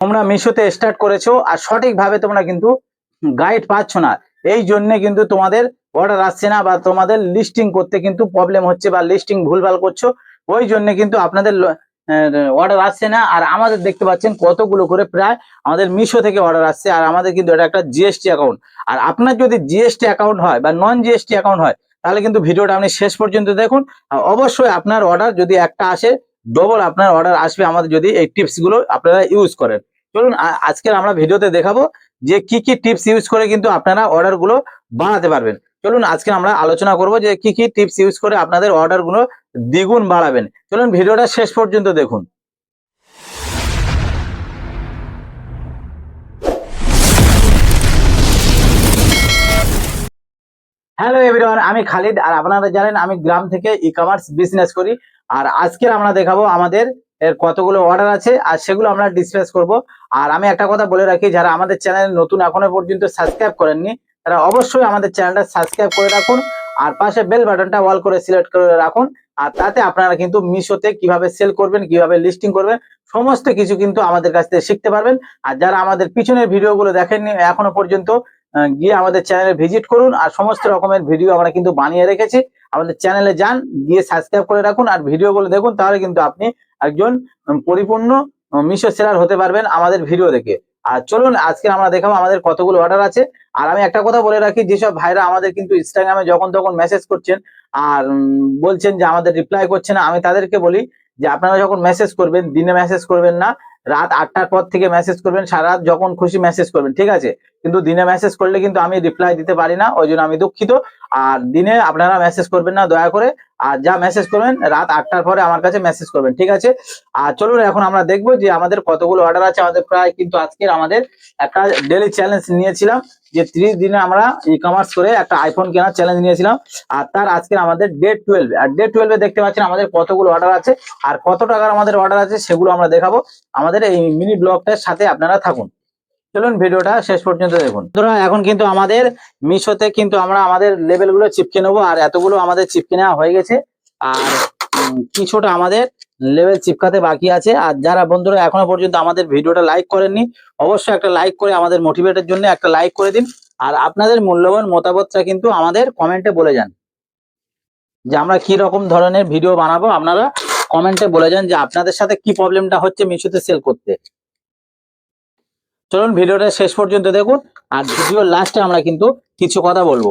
তোমরা মিশোতে স্টার্ট করেছ আর সঠিকভাবে তোমরা কিন্তু গাইড পাচ্ছ না। এই জন্য কিন্তু তোমাদের অর্ডার আসছে না বা তোমাদের লিস্টিং করতে কিন্তু প্রবলেম হচ্ছে বা লিস্টিং ভুলভাল করছ। ওই জন্য কিন্তু আপনাদের অর্ডার আসছে না আর আমাদের দেখতে পাচ্ছেন কতগুলো করে প্রায় আমাদের মিশো থেকে অর্ডার আসছে আর আমাদের কিন্তু এটা একটা জিএসটি অ্যাকাউন্ট আর আপনার যদি জিএসটি অ্যাকাউন্ট হয় বা নন জিএসটি অ্যাকাউন্ট হয়, তাহলে কিন্তু ভিডিওটা আপনি শেষ পর্যন্ত দেখুন। অবশ্যই আপনার অর্ডার যদি একটা আসে ডবল আপনার অর্ডার আসবে আমাদের যদি এই টিপসগুলো আপনারা ইউজ করেন। চলুন আজকের আমরা ভিডিওতে দেখাবো যে কি কি টিপস ইউজ করে কিন্তু আপনারা অর্ডারগুলো বাড়াতে পারবেন। চলুন, আজকে আমরা আলোচনা করব যে কি কি টিপস ইউজ করে আপনাদের অর্ডারগুলো দ্বিগুণ বাড়াবেন। চলুন, ভিডিওটা শেষ পর্যন্ত দেখুন। হ্যালো এভরিওয়ান, আমি খালিদ, আর আপনারা জানেন আমি গ্রাম থেকে ই কমার্স বিজনেস করি। আর আজকের আমরা দেখাবো আমাদের এর কতগুলো অর্ডার আছে, আর সেগুলো আমরা ডিসপ্লেস করব। আর আমি একটা কথা বলে রাখি, যারা আমাদের চ্যানেল নতুন এখনও পর্যন্ত সাবস্ক্রাইব করেননি, তারা অবশ্যই আমাদের চ্যানেলটা সাবস্ক্রাইব করে রাখুন, আর পাশে বেল বাটনটা অল করে সিলেক্ট করে রাখুন, আর তাতে আপনারা কিন্তু মিশোতে কীভাবে সেল করবেন, কীভাবে লিস্টিং করবেন, সমস্ত কিছু কিন্তু আমাদের কাছ থেকে শিখতে পারবেন। আর যারা আমাদের পিছনের ভিডিওগুলো দেখেননি এখনও পর্যন্ত গিয়ে আমাদের চ্যানেলে ভিজিট করুন, আর সমস্ত রকমের ভিডিও আমরা কিন্তু বানিয়ে রেখেছি। আমাদের চ্যানেলে যান, গিয়ে সাবস্ক্রাইব করে রাখুন, আর ভিডিওগুলো দেখুন, তাহলে কিন্তু আপনি একজন পরিপূর্ণ মিশো সেলার হতে পারবেন আমাদের ভিডিও দেখে। আর চলুন, আজকে আমরা দেখাবো আমাদের কতগুলো অর্ডার আছে। আর আমি একটা কথা বলে রাখি, যেসব ভাইরা আমাদের কিন্তু ইনস্টাগ্রামে যখন তখন মেসেজ করছেন আর বলছেন যে আমাদের রিপ্লাই করছে না, আমি তাদেরকে বলি যে আপনারা যখন মেসেজ করবেন, দিনে মেসেজ করবেন না, রাত আটটার পর থেকে মেসেজ করবেন, সারা রাত যখন খুশি মেসেজ করবেন, ঠিক আছে? কিন্তু দিনে মেসেজ করলে কিন্তু আমি রিপ্লাই দিতে পারি না, ওই জন্য আমি দুঃখিত। আর দিনে আপনারা মেসেজ করবেন না, দয়া করে। আর যা মেসেজ করবেন, রাত আটটার পরে আমার কাছে মেসেজ করবেন, ঠিক আছে? আর চলুন, এখন আমরা দেখব যে আমাদের কতগুলো অর্ডার আছে। আমাদের প্রায় কিন্তু আজকের আমাদের একটা ডেলি চ্যালেঞ্জ নিয়েছিলাম, যে ত্রিশ দিনে আমরা ই কমার্স করে একটা আইফোন কেনার চ্যালেঞ্জ নিয়েছিলাম। আর তার আজকে আমাদের ডে টুয়েলভ আর ডে টুয়েলভে দেখতে পাচ্ছেন আমাদের কতগুলো অর্ডার আছে, আর কত টাকার আমাদের অর্ডার আছে, সেগুলো আমরা দেখাবো। আমাদের এই মিনি ব্লগটার সাথে আপনারা থাকুন। চলুন ভিডিওটা শেষ পর্যন্ত দেখুন। ধরুন এখন কিন্তু আমাদের মিশোতে কিন্তু আমরা আমাদের লেভেলগুলো চিপকে নেব, আর এতগুলো আমাদের চিপকে নেওয়া হয়ে গেছে। আর কিছুটা আমাদের লেভেল চিপকাতে বাকি আছে। আর যারা বন্ধুরা এখনও পর্যন্ত আমাদের ভিডিওটা লাইক করেননি, অবশ্যই একটা লাইক করে আমাদের মোটিভেটের জন্য একটা লাইক করে দিন। আর আপনাদের মূল্যবান মতামতটা কিন্তু আমাদের কমেন্টে বলে যান। যে আমরা কি রকম ধরনের ভিডিও বানাবো, আপনারা কমেন্টে বলে যান যে আপনাদের সাথে কি প্রবলেমটা হচ্ছে মিশোতে সেল করতে। চলুন ভিডিওটা শেষ পর্যন্ত দেখুন। আর ভিডিওর লাস্টে আমরা কিন্তু কিছু কথা বলব।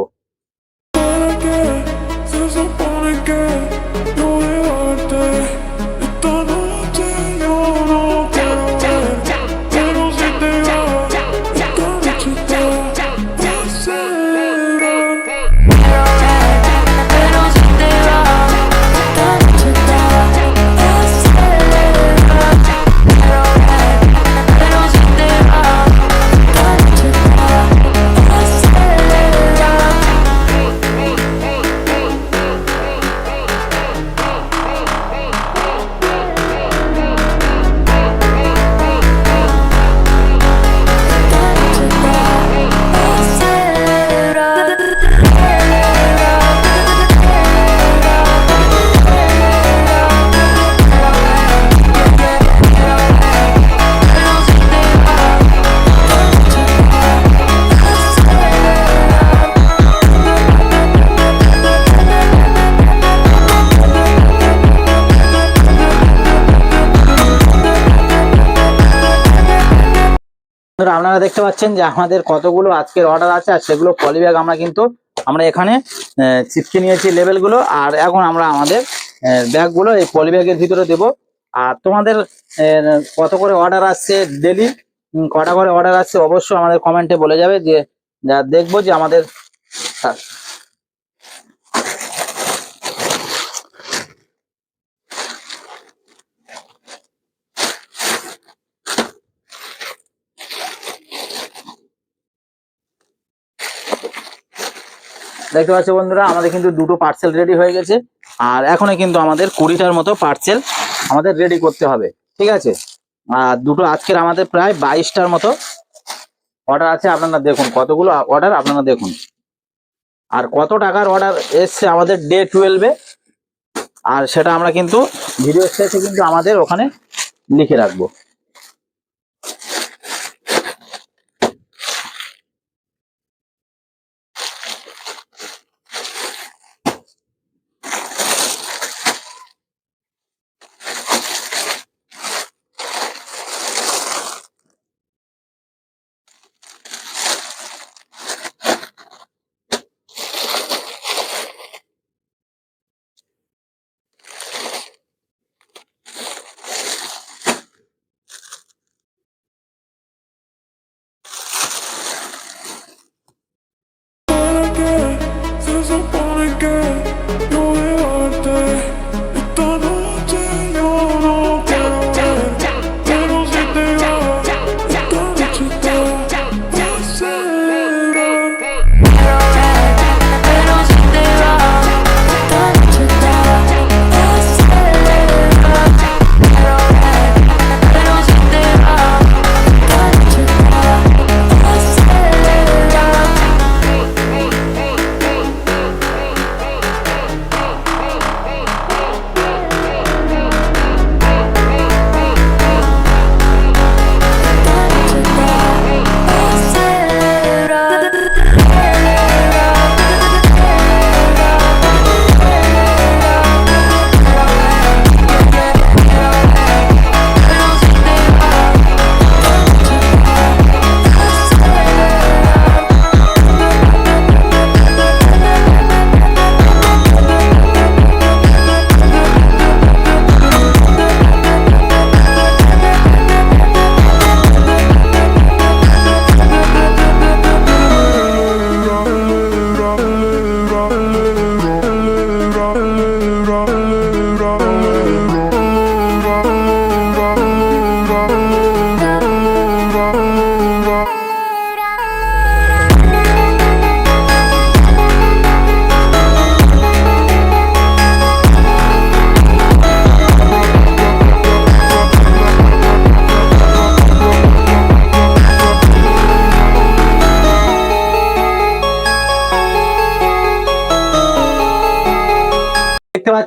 বন্ধুরা, আপনারা দেখতে পাচ্ছেন যে আমাদের কতগুলো আজকের অর্ডার আছে আর সেগুলো পলিব্যাগ আমরা কিন্তু আমরা এখানে চিপকে নিয়েছি লেভেলগুলো আর এখন আমরা আমাদের ব্যাগগুলো এই পলিব্যাগের ভিতরে দেব। আর তোমাদের কত করে অর্ডার আসছে ডেলি কটা করে অর্ডার আসছে অবশ্যই আমাদের কমেন্টে বলে যাবে যা দেখব যে আমাদের দেখতে পাচ্ছ বন্ধুরা, আমাদের কিন্তু দুটো পার্সেল রেডি হয়ে গেছে। আর এখনও কিন্তু আমাদের কুড়িটার মতো পার্সেল আমাদের রেডি করতে হবে, ঠিক আছে? আর দুটো আজকের আমাদের প্রায় বাইশটার মতো অর্ডার আছে, আপনারা দেখুন, কতগুলো অর্ডার আপনারা দেখুন। আর কত টাকার অর্ডার এসছে আমাদের ডে টুয়েলভে আর সেটা আমরা কিন্তু ভিডিও শেষে কিন্তু আমাদের ওখানে লিখে রাখব।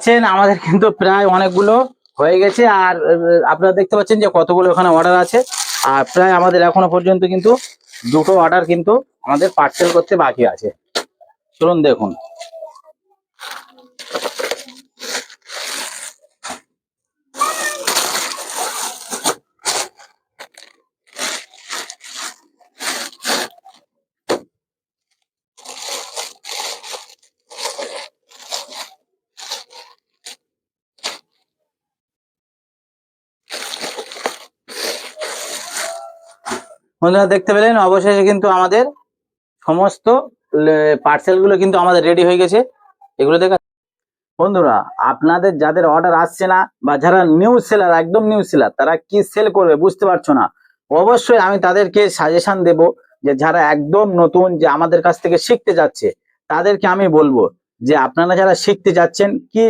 পাচ্ছেন, আমাদের কিন্তু প্রায় অনেকগুলো হয়ে গেছে। আর আপনারা দেখতে পাচ্ছেন যে কতগুলো ওখানে অর্ডার আছে। আর প্রায় আমাদের এখনও পর্যন্ত কিন্তু দুটো অর্ডার কিন্তু আমাদের পার্সেল করতে বাকি আছে। চলুন দেখুন। বন্ধুরা, দেখতে পেলেন, অবশেষে কিন্তু আমাদের সমস্ত পার্সেলগুলো কিন্তু আমাদের রেডি হয়ে গেছে। এগুলো দেখা বন্ধুরা, আপনাদের যাদের অর্ডার আসছে না, বা যারা নিউ সেলার একদম নিউ সেলার তারা কি সেল করবে বুঝতে পারছ না? অবশ্যই আমি তাদেরকে সাজেশন দেব যে যারা একদম নতুন, যে আমাদের কাছ থেকে শিখতে যাচ্ছে, তাদেরকে আমি বলব যে আপনারা যারা শিখতে যাচ্ছেন, কি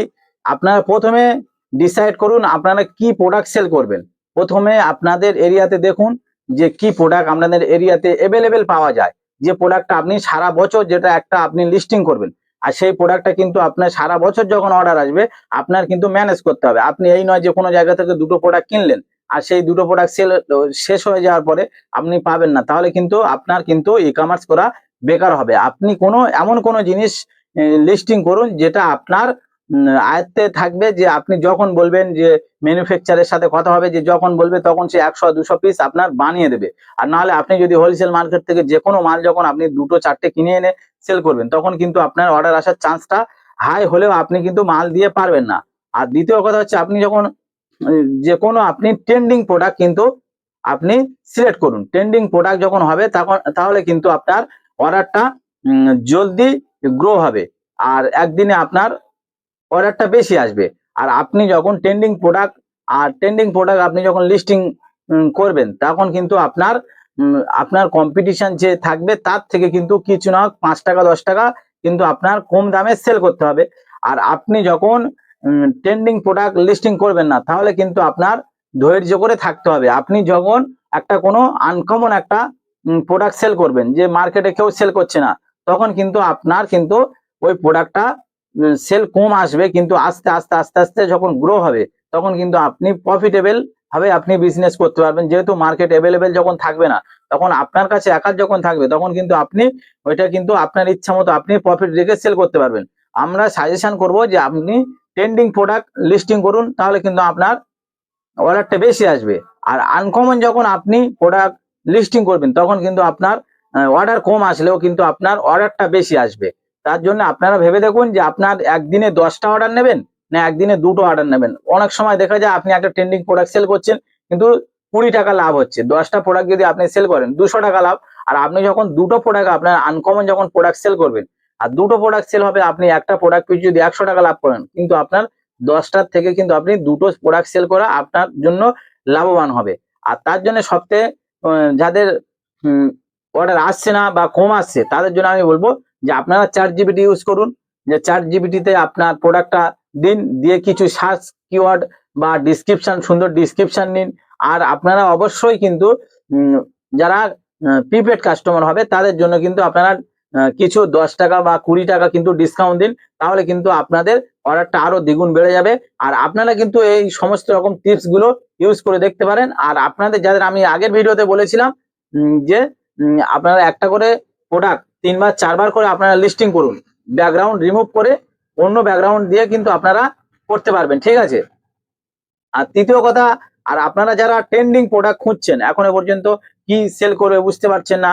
আপনারা প্রথমে ডিসাইড করুন আপনারা কি প্রোডাক্ট সেল করবেন। প্রথমে আপনাদের এরিয়াতে দেখুন যে কি প্রোডাক্ট আপনাদের এরিয়াতে অ্যাভেলেবেল পাওয়া যায়। যে প্রোডাক্টটা আপনি সারা বছর যেটা একটা আপনি লিস্টিং করবেন, আর সেই প্রোডাক্টটা কিন্তু আপনার সারা বছর যখন অর্ডার আসবে, আপনার কিন্তু ম্যানেজ করতে হবে। আপনি এই নয় যে কোনো জায়গা থেকে দুটো প্রোডাক্ট কিনলেন, আর সেই দুটো প্রোডাক্ট সেল শেষ হয়ে যাওয়ার পরে আপনি পাবেন না। তাহলে কিন্তু আপনার কিন্তু ই কমার্স করা বেকার হবে। আপনি কোনো, এমন কোনো জিনিস লিস্টিং করুন যেটা আপনার আয়ত্তে থাকবে যে আপনি যখন বলবেন যে ম্যানুফ্যাকচারের সাথে কথা হবে, যে যখন বলবে তখন সে একশো দুশো পিস আপনার বানিয়ে দেবে। আর নাহলে আপনি যদি হোলসেল মার্কেট থেকে যে কোনো মাল যখন আপনি দুটো, চারটে কিনে এনে সেল করবেন, তখন কিন্তু আপনার অর্ডার আসার চান্সটা হাই হলেও আপনি কিন্তু মাল দিয়ে পারবেন না। আর দ্বিতীয় কথা হচ্ছে আপনি যখন যে কোনো আপনি ট্রেন্ডিং প্রোডাক্ট কিন্তু আপনি সিলেক্ট করুন। ট্রেন্ডিং প্রোডাক্ট যখন হবে তখন, তাহলে কিন্তু আপনার অর্ডারটা জলদি গ্রো হবে। আর একদিনে আপনার অর্ডারটা বেশি আসবে। আর আপনি যখন ট্রেন্ডিং প্রোডাক্ট আর ট্রেন্ডিং প্রোডাক্ট আপনি যখন লিস্টিং করবেন, তখন কিন্তু আপনার আপনার কম্পিটিশন যে থাকবে, তার থেকে কিন্তু কিছু না হোক পাঁচ টাকা, দশ টাকা কিন্তু আপনার কম দামে সেল করতে হবে। আর আপনি যখন ট্রেন্ডিং প্রোডাক্ট লিস্টিং করবেন না, তাহলে কিন্তু আপনার ধৈর্য করে থাকতে হবে। আপনি যখন একটা কোনো আনকমন একটা প্রোডাক্ট সেল করবেন, যে মার্কেটে কেউ সেল করছে না, তখন কিন্তু আপনার কিন্তু ওই প্রোডাক্টটা সেল কম আসবে, কিন্তু আস্তে আস্তে আস্তে আস্তে যখন গ্রো হবে, তখন কিন্তু আপনি প্রফিটেবল ভাবে আপনি বিজনেস করতে পারবেন। যেহেতু মার্কেট অ্যাভেলেবেল যখন থাকবে না, তখন আপনার কাছে একার যখন থাকবে, তখন কিন্তু আপনি ওইটা কিন্তু আপনার ইচ্ছা মতো আপনি প্রফিট রেখে সেল করতে পারবেন। আমরা সাজেশন করব যে আপনি ট্রেন্ডিং প্রোডাক্ট লিস্টিং করুন, তাহলে কিন্তু আপনার অর্ডারটা বেশি আসবে। আর আনকমন যখন আপনি প্রোডাক্ট লিস্টিং করবেন, তখন কিন্তু আপনার অর্ডার কম আসলেও কিন্তু আপনার অর্ডারটা বেশি আসবে। তার জন্য আপনারা ভেবে দেখুন যে আপনার একদিনে দশটা অর্ডার নেবেন না একদিনে দুটো অর্ডার নেবেন। অনেক সময় দেখা যায় আপনি একটা ট্রেন্ডিং প্রোডাক্ট সেল করছেন, কিন্তু কুড়ি টাকা লাভ হচ্ছে। দশটা প্রোডাক্ট যদি আপনি সেল করেন, দুশো টাকা লাভ। আর আপনি যখন দুটো প্রোডাক্ট আপনার আনকমন যখন প্রোডাক্ট সেল করবেন, আর দুটো প্রোডাক্ট সেল হবে, আপনি একটা প্রোডাক্ট পিছু যদি একশো টাকা লাভ করেন, কিন্তু আপনার দশটার থেকে কিন্তু আপনি দুটো প্রোডাক্ট সেল করা আপনার জন্য লাভবান হবে। আর তার জন্য সবথেকে যাদের অর্ডার আসছে না বা কম আসছে, তাদের জন্য আমি বলব যে আপনারা চার জিবিটি ইউজ করুন, যে চার জিবিটিতে আপনার প্রোডাক্টটা দিন, দিয়ে কিছু সার্চ কিওয়ার্ড বা ডিসক্রিপশন সুন্দর ডিসক্রিপশন নিন। আর আপনারা অবশ্যই কিন্তু যারা প্রিপেড কাস্টমার হবে, তাদের জন্য কিন্তু আপনারা কিছু দশ টাকা বা কুড়ি টাকা কিন্তু ডিসকাউন্ট দিন। তাহলে কিন্তু আপনাদের অর্ডারটা আরও দ্বিগুণ বেড়ে যাবে। আর আপনারা কিন্তু এই সমস্ত রকম টিপসগুলো ইউজ করে দেখতে পারেন। আর আপনাদের যাদের, আমি আগের ভিডিওতে বলেছিলাম যে আপনারা একটা করে প্রোডাক্ট তিনবার, চারবার করে আপনারা লিস্টিং করুন। ব্যাকগ্রাউন্ড রিমুভ করে অন্য ব্যাকগ্রাউন্ড দিয়ে কিন্তু আপনারা করতে পারবেন, ঠিক আছে? আর তৃতীয় কথা, আর আপনারা যারা ট্রেন্ডিং প্রোডাক্ট খুঁজছেন, এখনও পর্যন্ত কি সেল করবে বুঝতে পারছেন না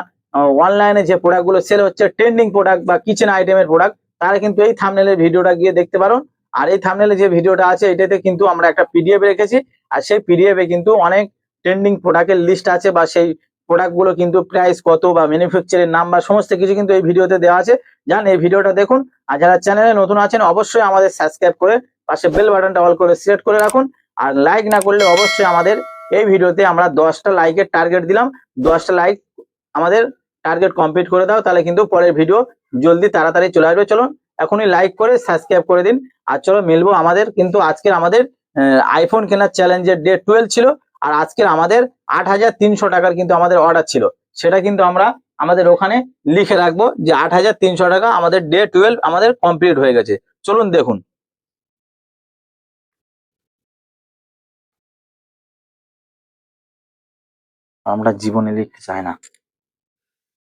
অনলাইনে যে প্রোডাক্টগুলো সেল হচ্ছে ট্রেন্ডিং প্রোডাক্ট বা কিচেন আইটেমের প্রোডাক্ট তারা কিন্তু এই থামনেলের ভিডিওটা গিয়ে দেখতে পারো আর এই থামনেলে যে ভিডিওটা আছে, এটাতে কিন্তু আমরা একটা পিডিএফ রেখেছি, আর সেই পিডিএফ কিন্তু অনেক ট্রেন্ডিং প্রোডাক্টের লিস্ট আছে বা সেই প্রোডাক্টগুলো কিন্তু প্রাইস কত বা ম্যানুফ্যাকচারের নাম বা সমস্ত কিছু কিন্তু এই ভিডিওতে দেওয়া আছে। যান এই ভিডিওটা দেখুন। আর যারা চ্যানেলে নতুন আছেন, অবশ্যই আমাদের সাবস্ক্রাইব করে পাশে বেল বাটনটা অল করে সিলেক্ট করে রাখুন। আর লাইক না করলে অবশ্যই আমাদের এই ভিডিওতে আমরা দশটা লাইকের টার্গেট দিলাম। দশটা লাইক আমাদের টার্গেট কমপ্লিট করে দাও, তাহলে কিন্তু পরের ভিডিও জলদি তাড়াতাড়ি চলে আসবে। চলুন, এখনই লাইক করে সাবস্ক্রাইব করে দিন। আর চলো, মিলবো আমাদের, কিন্তু আজকের আমাদের আইফোন কেনার চ্যালেঞ্জের ডে টুয়েলভ ছিল। আর আজকের আমাদের আট হাজার তিনশো টাকার কিন্তু আমাদের অর্ডার ছিল। সেটা কিন্তু আমরা আমাদের ওখানে লিখে রাখব যে আট হাজার তিনশো টাকা আমাদের ডে টুয়েলভ আমাদের কমপ্লিট হয়ে গেছে। চলুন দেখুন। আমরা জীবনে লিখতে চাই না।